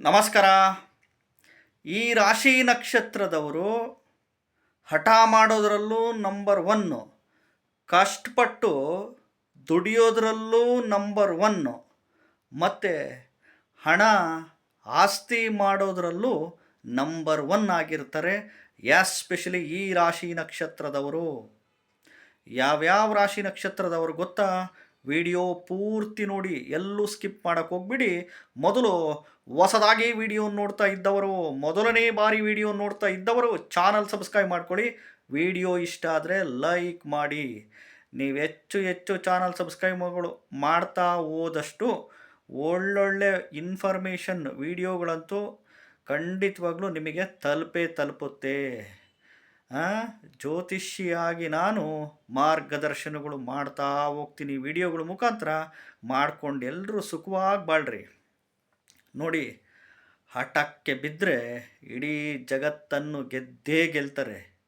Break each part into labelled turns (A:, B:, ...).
A: ನಮಸ್ಕಾರ. ಈ ರಾಶಿ ನಕ್ಷತ್ರದವರು ಹಠ ಮಾಡೋದರಲ್ಲೂ ನಂಬರ್ ಒನ್ನು ಕಷ್ಟಪಟ್ಟು ದುಡಿಯೋದ್ರಲ್ಲೂ ನಂಬರ್ ಒನ್ನು ಮತ್ತು ಹಣ ಆಸ್ತಿ ಮಾಡೋದರಲ್ಲೂ ನಂಬರ್ ಒನ್ ಆಗಿರ್ತಾರೆ. ಎಸ್ಪೆಷಲಿ ಈ ರಾಶಿ ನಕ್ಷತ್ರದವರು. ಯಾವ್ಯಾವ ರಾಶಿ ನಕ್ಷತ್ರದವರು ಗೊತ್ತಾ? ವಿಡಿಯೋ ಪೂರ್ತಿ ನೋಡಿ, ಎಲ್ಲೂ ಸ್ಕಿಪ್ ಮಾಡೋಕ್ಕೆ ಹೋಗ್ಬಿಡಿ. ಮೊದಲು ಹೊಸದಾಗಿ ವಿಡಿಯೋ ನೋಡ್ತಾ ಇದ್ದವರು, ಮೊದಲನೇ ಬಾರಿ ವಿಡಿಯೋ ನೋಡ್ತಾ ಇದ್ದವರು ಚಾನಲ್ ಸಬ್ಸ್ಕ್ರೈಬ್ ಮಾಡ್ಕೊಳ್ಳಿ. ವಿಡಿಯೋ ಇಷ್ಟ ಆದರೆ ಲೈಕ್ ಮಾಡಿ. ನೀವು ಹೆಚ್ಚು ಹೆಚ್ಚು ಚಾನಲ್ ಸಬ್ಸ್ಕ್ರೈಬ್ಗಳು ಮಾಡ್ತಾ ಹೋದಷ್ಟು ಒಳ್ಳೊಳ್ಳೆ ಇನ್ಫಾರ್ಮೇಷನ್ ವಿಡಿಯೋಗಳಂತೂ ಖಂಡಿತವಾಗ್ಲೂ ನಿಮಗೆ ತಲುಪೇ ತಲುಪುತ್ತೆ. ಜ್ಯೋತಿಷಿಯಾಗಿ ನಾನು ಮಾರ್ಗದರ್ಶನಗಳು ಮಾಡ್ತಾ ಹೋಗ್ತೀನಿ. ವಿಡಿಯೋಗಳ ಮುಖಾಂತರ ಮಾಡ್ಕೊಂಡು ಎಲ್ಲರೂ ಸುಖವಾಗಿ ಬಾಳ್ರಿ. ನೋಡಿ, ಹಠಕ್ಕೆ ಬಿದ್ದರೆ ಇಡೀ ಜಗತ್ತನ್ನು ಗೆದ್ದೇ ಗೆಲ್ತಾರೆ.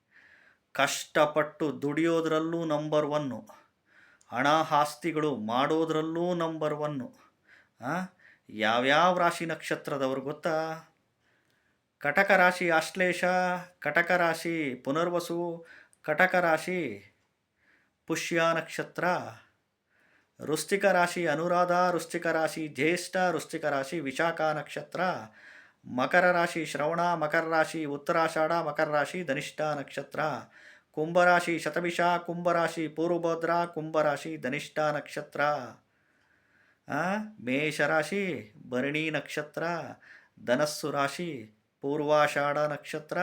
A: ಕಷ್ಟಪಟ್ಟು ದುಡಿಯೋದ್ರಲ್ಲೂ ನಂಬರ್ ಒನ್ನು ಹಣ ಆಸ್ತಿಗಳು ಮಾಡೋದ್ರಲ್ಲೂ ನಂಬರ್ ಒನ್ನು ಯಾವ್ಯಾವ ರಾಶಿ ನಕ್ಷತ್ರದವ್ರು ಗೊತ್ತಾ? ಕಟಕ ರಾಶಿ ಆಶ್ಲೇಷ ಕಟಕ ರಾಶಿ ಪುನರ್ವಸು, ಕಟಕ ರಾಶಿ ಪುಷ್ಯ ನಕ್ಷತ್ರ. ವೃಶ್ಚಿಕ ರಾಶಿ ಅನುರಾಧ ವೃಶ್ಚಿಕ ರಾಶಿ ಜ್ಯೇಷ್ಠ ವೃಶ್ಚಿಕ ರಾಶಿ ವಿಶಾಖ ನಕ್ಷತ್ರ. ಮಕರ ರಾಶಿ ಶ್ರವಣ, ಮಕರ ರಾಶಿ ಉತ್ತರಾಷಾಢ, ಮಕರ ರಾಶಿ ಧನಿಷ್ಠ ನಕ್ಷತ್ರ. ಕುಂಭರಾಶಿ ಶತಭಿಷ ಕುಂಭರಾಶಿ ಪೂರ್ವಭದ್ರ ಕುಂಭರಾಶಿ ಧನಿಷ್ಠ ನಕ್ಷತ್ರ. ಮೇಷರಾಶಿ ಭರಣಿ ನಕ್ಷತ್ರ. ಧನಸ್ಸು ರಾಶಿ ಪೂರ್ವಾಷಾಢ ನಕ್ಷತ್ರ.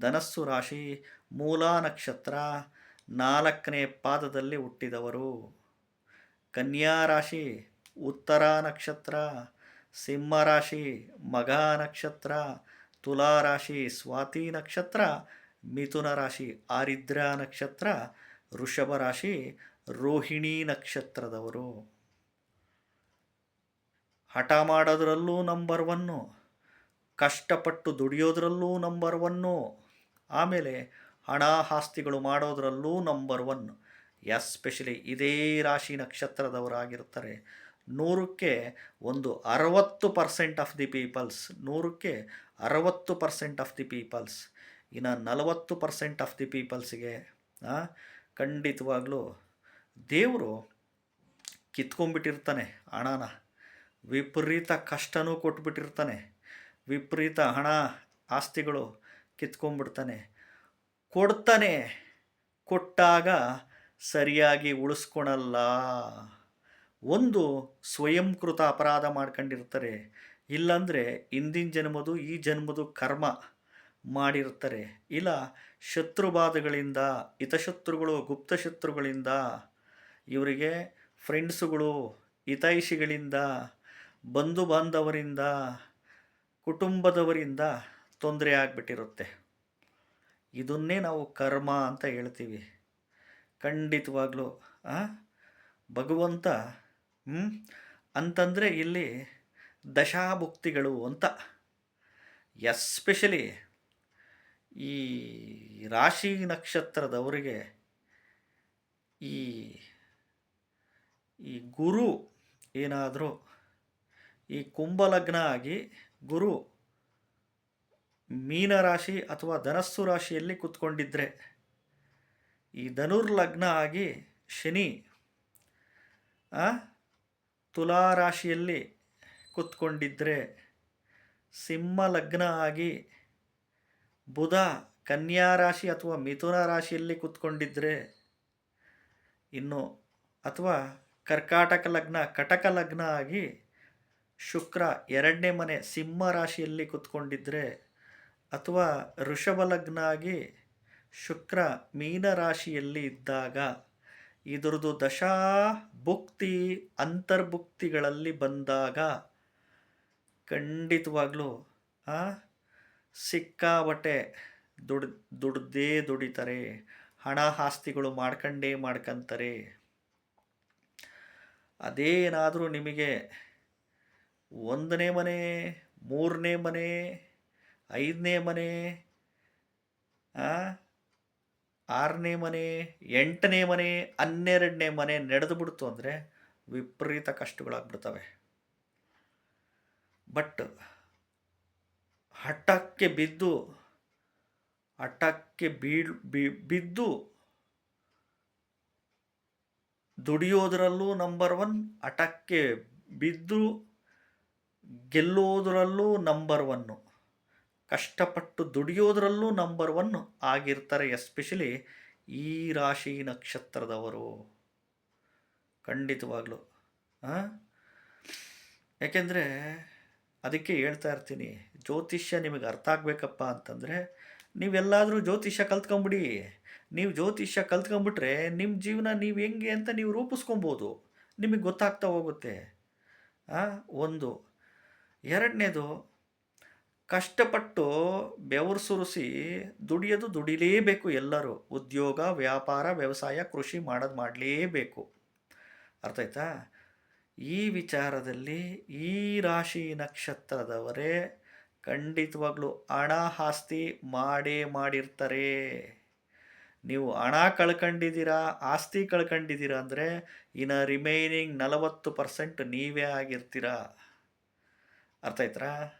A: ಧನಸ್ಸು ರಾಶಿ ಮೂಲ ನಕ್ಷತ್ರ. ನಾಲ್ಕನೇ ಪಾದದಲ್ಲಿ ಹುಟ್ಟಿದವರು. ಕನ್ಯಾ ರಾಶಿ, ಉತ್ತರ ನಕ್ಷತ್ರ, ಸಿಂಹ ರಾಶಿ, ಮಘ ನಕ್ಷತ್ರ, ತುಲಾ ರಾಶಿ, ಸ್ವಾತಿ ನಕ್ಷತ್ರ, ಮಿಥುನ ರಾಶಿ, ಆರಿದ್ರ ನಕ್ಷತ್ರ ಋಷಭ ರಾಶಿ, ರೋಹಿಣಿ ನಕ್ಷತ್ರದವರು. ಹಠ ಮಾಡೋದ್ರಲ್ಲೂ ನಂಬರ್ ಒನ್ನು ಕಷ್ಟಪಟ್ಟು ದುಡಿಯೋದ್ರಲ್ಲೂ ನಂಬರ್ ಒನ್ನು ಆಮೇಲೆ ಹಣ ಆಸ್ತಿಗಳು ಮಾಡೋದ್ರಲ್ಲೂ ನಂಬರ್ ಒನ್ ಎಸ್ಪೆಷಲಿ ಇದೇ ರಾಶಿ ನಕ್ಷತ್ರದವರಾಗಿರ್ತಾರೆ ನೂರಕ್ಕೆ ಒಂದು ಅರವತ್ತು ಪರ್ಸೆಂಟ್ ಆಫ್ ದಿ ಪೀಪಲ್ಸ್ ನೂರಕ್ಕೆ ಅರವತ್ತು ಪರ್ಸೆಂಟ್ ಆಫ್ ದಿ ಪೀಪಲ್ಸ್ ಇನ್ನು ನಲವತ್ತು ಪರ್ಸೆಂಟ್ ಆಫ್ ದಿ ಪೀಪಲ್ಸ್ಗೆ ಖಂಡಿತವಾಗ್ಲೂ ದೇವರು ಕಿತ್ಕೊಂಡ್ಬಿಟ್ಟಿರ್ತಾನೆ ಹಣನ. ವಿಪರೀತ ಕಷ್ಟನೂ ಕೊಟ್ಬಿಟ್ಟಿರ್ತಾನೆ. ವಿಪರೀತ ಹಣ ಆಸ್ತಿಗಳು ಕಿತ್ಕೊಂಡ್ಬಿಡ್ತಾನೆ. ಕೊಡ್ತಾನೆ. ಕೊಟ್ಟಾಗ ಸರಿಯಾಗಿ ಉಳಿಸ್ಕೊಳಲ್ಲ. ಒಂದು ಸ್ವಯಂಕೃತ ಅಪರಾಧ ಮಾಡ್ಕೊಂಡಿರ್ತಾರೆ. ಇಲ್ಲಾಂದರೆ ಹಿಂದಿನ ಜನ್ಮದು, ಈ ಜನ್ಮದು ಕರ್ಮ ಮಾಡಿರ್ತಾರೆ. ಇಲ್ಲ, ಶತ್ರುಬಾಧಗಳಿಂದ, ಹಿತಶತ್ರುಗಳು, ಗುಪ್ತಶತ್ರುಗಳಿಂದ, ಇವರಿಗೆ ಫ್ರೆಂಡ್ಸುಗಳು ಹಿತೈಷಿಗಳಿಂದ ಬಂಧು ಬಾಂಧವರಿಂದ ಕುಟುಂಬದವರಿಂದ ತೊಂದರೆ ಆಗಿಬಿಟ್ಟಿರುತ್ತೆ. ಇದನ್ನೇ ನಾವು ಕರ್ಮ ಅಂತ ಹೇಳ್ತೀವಿ. ಖಂಡಿತವಾಗ್ಲೂ ಭಗವಂತ? ಅಂತಂದರೆ ಇಲ್ಲಿ ದಶಾಭುಕ್ತಿಗಳು ಅಂತ ಎಸ್ಪೆಷಲಿ ಈ ರಾಶಿ ನಕ್ಷತ್ರದವರಿಗೆ ಈ ಈ ಗುರು ಏನಾದರೂ, ಈ ಕುಂಭಲಗ್ನ ಆಗಿ ಗುರು ಮೀನರಾಶಿ ಅಥವಾ ಧನಸ್ಸು ರಾಶಿಯಲ್ಲಿ ಕುತ್ಕೊಂಡಿದ್ರೆ ಈ ಧನುರ್ಲಗ್ನ ಆಗಿ ಶನಿ ತುಲಾ ರಾಶಿಯಲ್ಲಿ ಕೂತ್ಕೊಂಡಿದ್ದರೆ ಸಿಂಹ ಲಗ್ನ ಆಗಿ ಬುಧ ಕನ್ಯಾ ರಾಶಿ ಅಥವಾ ಮಿಥುನ ರಾಶಿಯಲ್ಲಿ ಕೂತ್ಕೊಂಡಿದ್ದರೆ ಇನ್ನು ಅಥವಾ ಕರ್ಕಾಟಕ ಲಗ್ನ, ಕಟಕ ಲಗ್ನ ಆಗಿ ಶುಕ್ರ ಎರಡನೇ ಮನೆ ಸಿಂಹ ರಾಶಿಯಲ್ಲಿ ಕೂತ್ಕೊಂಡಿದ್ದರೆ ಅಥವಾ ಋಷಭ ಲಗ್ನ ಆಗಿ ಶುಕ್ರ ಮೀನ ರಾಶಿಯಲ್ಲಿ ಇದ್ದಾಗ ಇದರದು ದಶಾ ಭುಕ್ತಿ ಅಂತರ್ಭುಕ್ತಿಗಳಲ್ಲಿ ಬಂದಾಗ ಖಂಡಿತವಾಗಲೂ ಸಿಕ್ಕಾಬಟ್ಟೆ ದುಡ್, ದುಡ್ದೇ ದುಡಿತಾರೆ. ಹಣ ಆಸ್ತಿಗಳು ಮಾಡ್ಕಂಡೇ ಮಾಡ್ಕಂತಾರೆ. ಅದೇನಾದರೂ ನಿಮಗೆ ಒಂದನೇ ಮನೆ, ಮೂರನೇ ಮನೆ, ಐದನೇ ಮನೆ ಆರನೇ ಮನೆ, ಎಂಟನೇ ಮನೆ, ಹನ್ನೆರಡನೇ ಮನೆ ನಡೆದು ಬಿಡ್ತು ಅಂದರೆ ವಿಪರೀತ ಕಷ್ಟಗಳಾಗ್ಬಿಡ್ತವೆ. ಬಟ್ ಹಠಕ್ಕೆ ಬಿದ್ದು, ಹಠಕ್ಕೆ ಬೀಳ್ ಬಿದ್ದು ದುಡಿಯೋದರಲ್ಲೂ ನಂಬರ್ ಒನ್ ಹಠಕ್ಕೆ ಬಿದ್ದು ಗೆಲ್ಲೋದರಲ್ಲೂ ನಂಬರ್ ಒನ್ನು ಕಷ್ಟಪಟ್ಟು ದುಡಿಯೋದರಲ್ಲೂ ನಂಬರ್ ಒನ್ ಆಗಿರ್ತಾರೆ ಎಸ್ಪೆಷಲಿ ಈ ರಾಶಿ ನಕ್ಷತ್ರದವರು. ಖಂಡಿತವಾಗ್ಲೂ. ಹಾಂ ಯಾಕೆಂದರೆ ಅದಕ್ಕೆ ಹೇಳ್ತಾ ಇರ್ತೀನಿ, ಜ್ಯೋತಿಷ್ಯ ನಿಮಗೆ ಅರ್ಥ ಆಗಬೇಕಪ್ಪ ಅಂತಂದರೆ ನೀವೆಲ್ಲಾದರೂ ಜ್ಯೋತಿಷ್ಯ ಕಲ್ತ್ಕೊಂಬಿಡಿ. ನೀವು ಜ್ಯೋತಿಷ್ಯ ಕಲ್ತ್ಕೊಂಬಿಟ್ರೆ ನಿಮ್ಮ ಜೀವನ ನೀವು ಹೆಂಗೆ ಅಂತ ನೀವು ರೂಪಿಸ್ಕೊಬೋದು. ನಿಮಗೆ ಗೊತ್ತಾಗ್ತಾ ಹೋಗುತ್ತೆ. ಒಂದು. ಎರಡನೇದು ಕಷ್ಟಪಟ್ಟು ಬೆವರು ಸುರಿಸಿ ದುಡಿಯೋದು ದುಡಿಲೇಬೇಕು ಎಲ್ಲರೂ. ಉದ್ಯೋಗ, ವ್ಯಾಪಾರ, ವ್ಯವಸಾಯ, ಕೃಷಿ ಮಾಡೋದು ಮಾಡಲೇಬೇಕು. ಅರ್ಥ ಆಯ್ತಾ? ಈ ವಿಚಾರದಲ್ಲಿ ಈ ರಾಶಿ ನಕ್ಷತ್ರದವರೇ ಖಂಡಿತವಾಗ್ಲೂ ಹಣ ಆಸ್ತಿ ಮಾಡೇ ಮಾಡಿರ್ತಾರೆ. ನೀವು ಹಣ ಕಳ್ಕೊಂಡಿದ್ದೀರಾ, ಆಸ್ತಿ ಕಳ್ಕೊಂಡಿದ್ದೀರಾ ಅಂದರೆ ಇನ್ನು ರಿಮೈನಿಂಗ್ ನಲವತ್ತು ಪರ್ಸೆಂಟ್ ನೀವೇ ಆಗಿರ್ತೀರಾ. ಅರ್ಥ ಆಯ್ತಾ?